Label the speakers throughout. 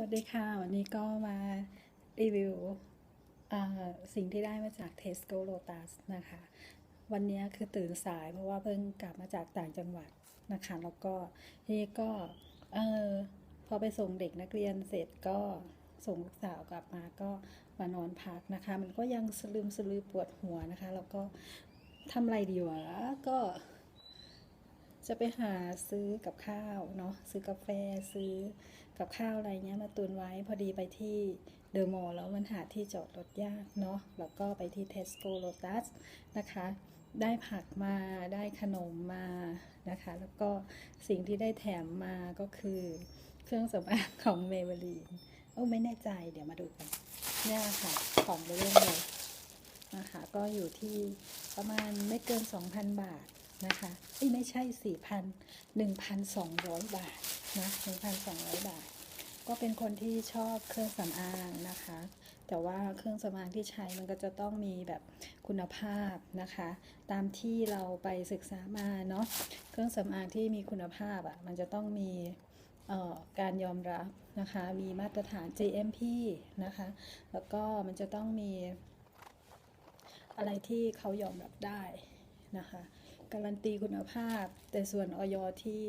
Speaker 1: วัสดีค่ะ วันนี้ก็มารีวิวสิ่งที่ได้มาจาก Tesco Lotus นะคะ วันนี้คือตื่นสายเพราะว่าเพิ่งกลับมาจากต่างจังหวัดนะคะ แล้วก็นี่ก็เออพอไปส่งเด็กนักเรียนเสร็จก็ส่งลูกสาวกลับมาก็มานอนพักนะคะ มันก็ยังสลืมสลือปวดหัวนะคะ แล้วก็ทำอะไรดีวะก็จะไปหาซื้อกับข้าวเนาะซื้อกาแฟซื้อ กับข้าวอะไรเงี้ยมาตุนไว้พอดีไปที่เดอะมอลล์แล้วมันหาที่จอดรถยากเนาะแล้วก็ไปที่ Tesco Lotus นะคะ ได้ผักมาได้ขนมมานะคะ แล้วก็สิ่งที่ได้แถมมาก็คือเครื่องสำอางของเมเบลีนโอ้ไม่แน่ใจเดี๋ยวมาดูกันเนี่ยค่ะของเรื่องเลยนะคะก็อยู่ที่ประมาณไม่เกิน 2,000 บาทนะคะไม่ใช่สี่พันหนึ่งพันสองร้อยบาท นะหนึ่งพันสองร้อยบาท ก็เป็นคนที่ชอบเครื่องสำอางนะคะ แต่ว่าเครื่องสำอางที่ใช้มันก็จะต้องมีแบบคุณภาพนะคะ ตามที่เราไปศึกษามาเนาะ เครื่องสำอางที่มีคุณภาพอะ่ะ มันจะต้องมีการยอมรับนะคะ มีมาตรฐาน GMP นะคะ แล้วก็มันจะต้องมีอะไรที่เขายอมรับได้นะคะ การันตีคุณภาพ แต่ส่วนออยที่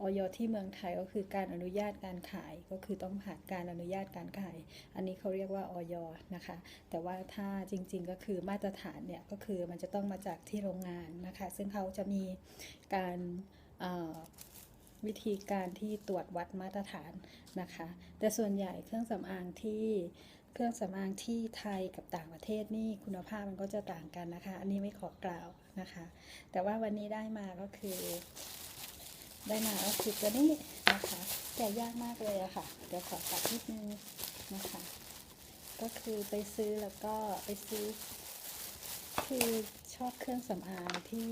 Speaker 1: ออยที่เมืองไทยก็คือการอนุญาตการขายก็คือต้องผ่านการอนุญาตการขาย อันนี้เขาเรียกว่าออยนะคะ แต่ว่าถ้าจริง ๆก็คือมาตรฐานเนี่ยก็คือมันจะต้องมาจากที่โรงงานนะคะ ซึ่งเขาจะมีการวิธีการที่ตรวจวัดมาตรฐานนะคะ แต่ส่วนใหญ่เครื่องสำอางที่ เครื่องสำอางที่ไทยกับต่างประเทศนี่คุณภาพมันก็จะต่างกันนะคะ อันนี้ไม่ขอกล่าวนะคะ แต่ว่าวันนี้ได้มาก็คือ ได้มาก็คือตัวนี้นะคะแกะยากมากเลยอะค่ะ เดี๋ยวขอตัดนิดนึงนะคะ ก็คือไปซื้อแล้วก็ไปซื้อ คือชอบเครื่องสำอางที่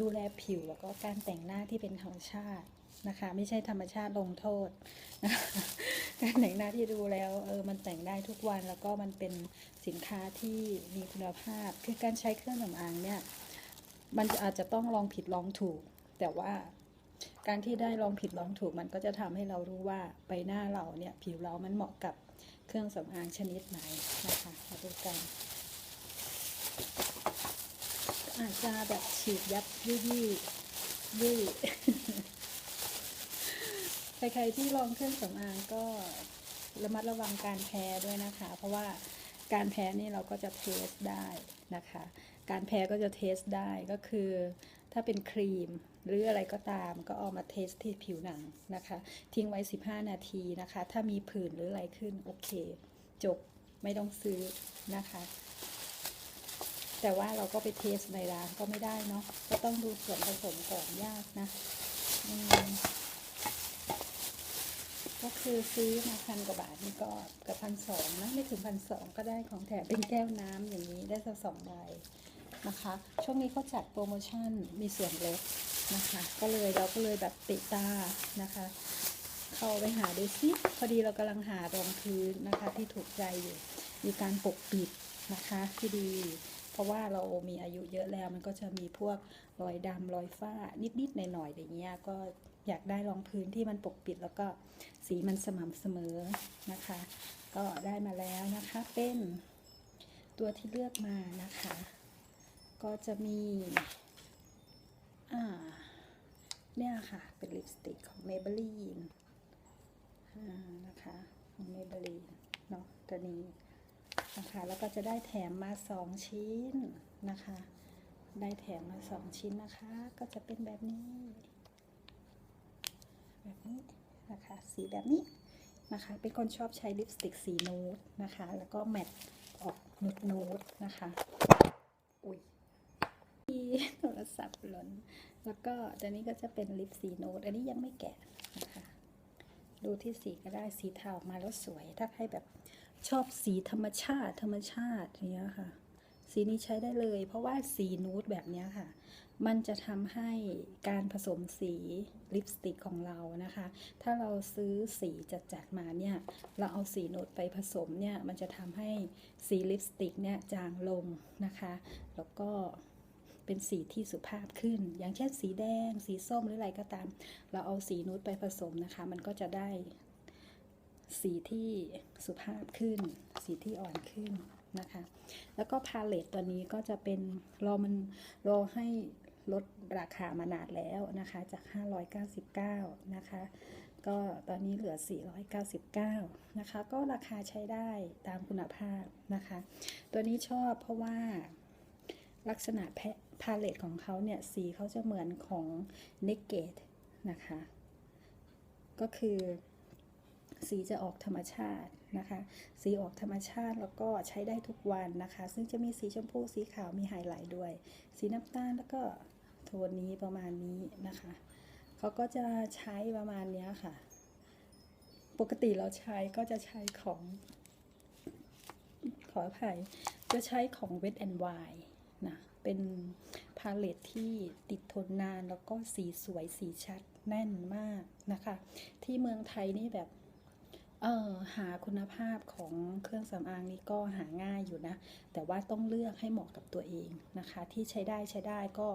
Speaker 1: ดูแลผิวแล้วก็การแต่งหน้าที่เป็นธรรมชาตินะคะ ไม่ใช่ธรรมชาติลงโทษนะคะ การแต่งหน้าที่ดูแล้วเออมันแต่งได้ทุกวันแล้วก็มันเป็นสินค้าที่มีคุณภาพ คือการใช้เครื่องสำอางเนี่ยมันอาจจะต้องลองผิดลองถูก แต่ว่าการที่ได้ลองผิดลองถูกมันก็จะทำให้เรารู้ว่าใบหน้าเราเนี่ยผิวเรามันเหมาะกับเครื่องสำอางชนิดไหนนะคะมาดูกัน อาจจะแบบฉีดยับยี่ยี่ยี่ ใครๆที่ลองเครื่องสำอางก็ระมัดระวังการแพ้ด้วยนะคะ เพราะว่าการแพ้นี่เราก็จะเทสได้นะคะ การแพ้ก็จะเทสได้ก็คือ ถ้าเป็นครีมหรืออะไรก็ตามก็เอามาเทสที่ผิวหนังนะคะ ทิ้งไว้ 15 นาทีนะคะ ถ้ามีผื่นหรืออะไรขึ้นโอเค จบไม่ต้องซื้อนะคะ แต่ว่าเราก็ไปเทสในร้านก็ไม่ได้เนาะก็ต้องดูส่วนผสมก่อนยากนะอืม ก็คือซื้อมาพันกว่าบาทนี่ก็กับพันสองนะไม่ถึงพันสองก็ได้ของแถมเป็นแก้วน้ำอย่างนี้ได้สักสองใบนะคะ ช่วงนี้เขาจัดโปรโมชั่นมีส่วนลดนะคะ ก็เลยเราก็เลยแบบติตานะคะ เข้าไปหาดูซิพอดีเรากำลังหารองพื้นนะคะที่ถูกใจอยู่มีการปกปิดนะคะที่ดี เพราะว่าเรามีอายุเยอะแล้วมันก็จะมีพวกรอยดำรอยฝ้านิดๆหน่อยๆอย่างเงี้ยก็ อยากได้รองพื้นที่มันปกปิดแล้วก็สีมันสม่ำเสมอนะคะ ก็ได้มาแล้วนะคะเป็นตัวที่เลือกมานะคะ ก็จะมีอ่าเนี่ยค่ะ เป็นลิปสติกของ Maybelline นะคะของ Maybelline เนาะตัวนี้นะคะแล้วก็จะได้แถมมาสองชิ้นนะคะ ได้แถมมาสองชิ้นนะคะ ก็จะเป็นแบบนี้ นะคะ สีแบบนี้นะคะ เป็นคนชอบใช้ลิปสติกสีนูดนะคะ แล้วก็แมตต์ออกนูดนูดนะคะ อุ้ยโทรศัพท์หล่น แล้วก็ตัวนี้ก็จะเป็นลิปสีนูดอันนี้ยังไม่แกะนะคะ ดูที่สีก็ได้สีเทาออกมาแล้วสวย ถ้าใครแบบชอบสีธรรมชาติธรรมชาติอย่างเงี้ยค่ะ สีนี้ใช้ได้เลย เพราะว่าสีนูดแบบเนี้ยค่ะ มันจะทำให้การผสมสีลิปสติกของเรานะคะ ถ้าเราซื้อสีจัดๆมาเนี่ย เราเอาสีนูดไปผสมเนี่ย มันจะทำให้สีลิปสติกเนี่ยจางลงนะคะ แล้วก็เป็นสีที่สุภาพขึ้น อย่างเช่นสีแดง สีส้มหรืออะไรก็ตาม เราเอาสีนูดไปผสมนะคะ มันก็จะได้สีสีที่สุภาพขึ้น สีที่อ่อนขึ้นนะคะ แล้วก็พาเลตตัวนี้ก็จะเป็นรอมันรอให้ ลดราคามานานแล้วนะคะจาก 599 นะคะ ก็ตอนนี้เหลือ 499 นะคะ ก็ราคาใช้ได้ตามคุณภาพนะคะ ตัวนี้ชอบเพราะว่าลักษณะแพพาเลตของเขาเนี่ย สีเขาจะเหมือนของ n e g a t e นะคะ ก็คือสีจะออกธรรมชาตินะคะ สีออกธรรมชาติแล้วก็ใช้ได้ทุกวันนะคะ ซึ่งจะมีสีชมพู สีขาว มีไฮไลท์ด้วย สีน้ำตาลแล้วก็ โทนนี้ประมาณนี้นะคะเขาก็จะใช้ประมาณนี้ค่ะ ปกติเราใช้ก็จะใช้ของ ขออภัยจะใช้ของ Wet and Wild นะเป็นพาเลตที่ติดทนนานแล้วก็สีสวยสีชัดแน่นมากนะคะ ที่เมืองไทยนี่แบบ เออหาคุณภาพของเครื่องสำอางนี่ก็หาง่ายอยู่นะ แต่ว่าต้องเลือกให้เหมาะกับตัวเองนะคะ ที่ใช้ได้ใช้ได้ก็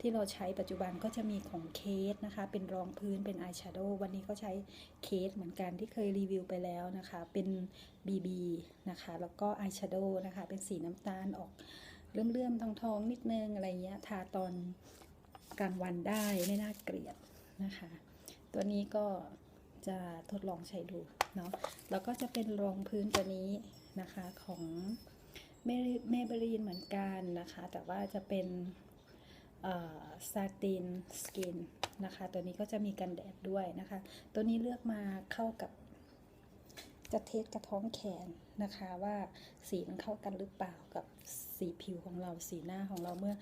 Speaker 1: ที่เราใช้ปัจจุบันก็จะมีของเคสนะคะ เป็นรองพื้นเป็นอายแชโดว์วันนี้ก็ใช้เคสเหมือนกันที่เคยรีวิวไปแล้วนะคะ เป็น BB นะคะ แล้วก็อายแชโดว์นะคะ เป็นสีน้ำตาลออกเลื่อมๆทองๆนิดนึงอะไรเงี้ยทาตอนกลางวันได้ไม่น่าเกลียดนะคะ ตัวนี้ก็จะทดลองใช้ดู เนาะแล้วก็จะเป็นรองพื้นตัวนี้นะคะของเมเบรีนเหมือนกันนะคะ แต่ว่าจะเป็นซาตินสกินนะคะ ตัวนี้ก็จะมีกันแดดด้วยนะคะ ตัวนี้เลือกมาเข้ากับ จะเทสกระท้องแขนนะคะว่าสีมันเข้ากันหรือเปล่ากับสีผิวของเราสีหน้าของเราเมื่อ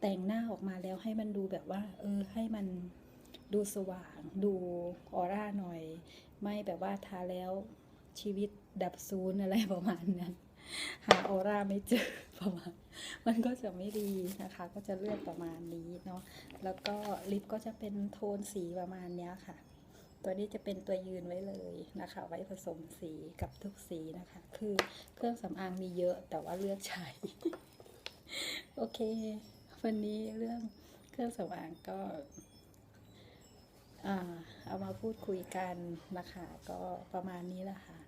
Speaker 1: แต่งหน้าออกมาแล้วให้มันดูแบบว่า เออให้มันดูสว่าง ดูออร่าหน่อย ไม่แบบว่าทาแล้วชีวิตดับซูนอะไรประมาณนั้นหาออร่าไม่เจอประมาณมันก็จะไม่ดีนะคะ ก็จะเลือกประมาณนี้เนาะแล้วก็ลิปก็จะเป็นโทนสีประมาณเนี้ยค่ะ ตัวนี้จะเป็นตัวยืนไว้เลยนะคะ ไว้ผสมสีกับทุกสีนะคะ คือเครื่องสำอางมีเยอะแต่ว่าเลือกใช้ โอเค วันนี้เรื่องเครื่องสำอางก็ เอามาพูดคุยกันนะคะก็ประมาณนี้แหละค่ะ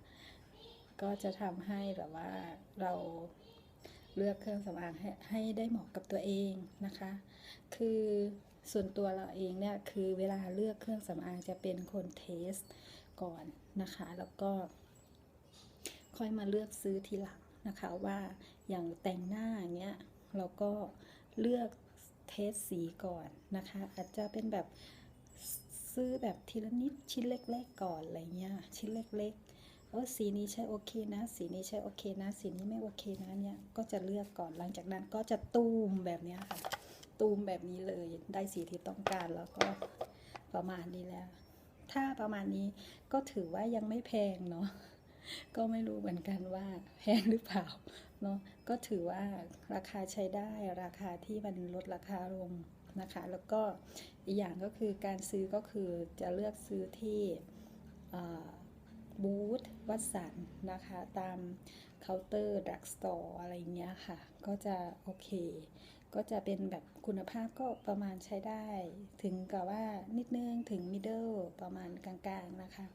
Speaker 1: ก็จะทำให้แบบว่าเราเลือกเครื่องสำอางให้ให้ได้เหมาะกับตัวเองนะคะ คือส่วนตัวเราเองเนี่ยคือเวลาเลือกเครื่องสำอางจะเป็นคนเทสก่อนนะคะ แล้วก็ค่อยมาเลือกซื้อทีหลังนะคะว่าอย่างแต่งหน้าอย่างเงี้ยเราก็เลือกเทสสีก่อนนะคะ อาจจะเป็นแบบ ซื้อแบบทีละนิดชิ้นเล็ก ๆ ก่อนอะไรเงี้ยชิ้นเล็กๆเออสีนี้ใช้โอเคนะ สีนี้ใช้โอเคนะ สีนี้ไม่โอเคนะเนี่ยก็จะเลือกก่อนหลังจากนั้นก็จะตูมแบบเนี้ยค่ะ ตูมแบบนี้เลยได้สีที่ต้องการแล้วก็ประมาณนี้แล้ว ถ้าประมาณนี้ก็ถือว่ายังไม่แพงเนาะก็ไม่รู้เหมือนกันว่าแพงหรือเปล่าเนาะก็ถือว่าราคาใช้ได้ราคาที่มันลดราคาลง นะคะ แล้วก็อีกอย่างก็คือการซื้อก็คือจะเลือกซื้อที่บูธวัดสันนะคะ ตามเคาน์เตอร์ดักสโตร์อะไรเงี้ยค่ะ ก็จะโอเค ก็จะเป็นแบบคุณภาพก็ประมาณใช้ได้ ถึงกับว่านิดนึงถึงมิดเดิลประมาณกลางๆนะคะ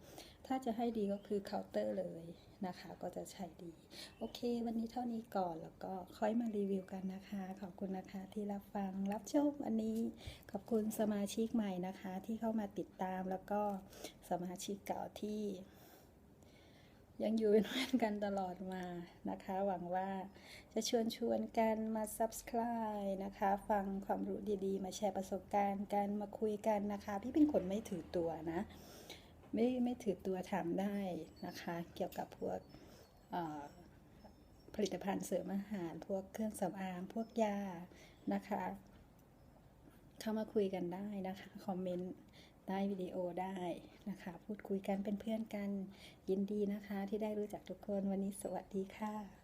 Speaker 1: ถ้าจะให้ดีก็คือเคาน์เตอร์เลยนะคะ ก็จะใช้ดี โอเค วันนี้เท่านี้ก่อนแล้วก็ค่อยมารีวิวกันนะคะ ขอบคุณนะคะที่รับฟังรับชมอันนี้ ขอบคุณสมาชิกใหม่นะคะ ที่เข้ามาติดตามแล้วก็สมาชิกเก่าที่ ยังอยู่เป็นเพื่อนกันตลอดมานะคะ หวังว่าจะชวนชวนกันมา subscribe นะคะ ฟังความรู้ดีๆ มาแชร์ประสบการณ์กันมาคุยกันนะคะ พี่เป็นคนไม่ถือตัวนะ ไม่ไม่ถือตัวทำได้นะคะ เกี่ยวกับพวกผลิตภัณฑ์เสริมอาหาร พวกเครื่องสำอาง พวกยานะคะ เข้ามาคุยกันได้นะคะ คอมเมนต์ใต้วิดีโอได้นะคะ พูดคุยกันเป็นเพื่อนกันยินดีนะคะ ที่ได้รู้จักทุกคนวันนี้สวัสดีค่ะ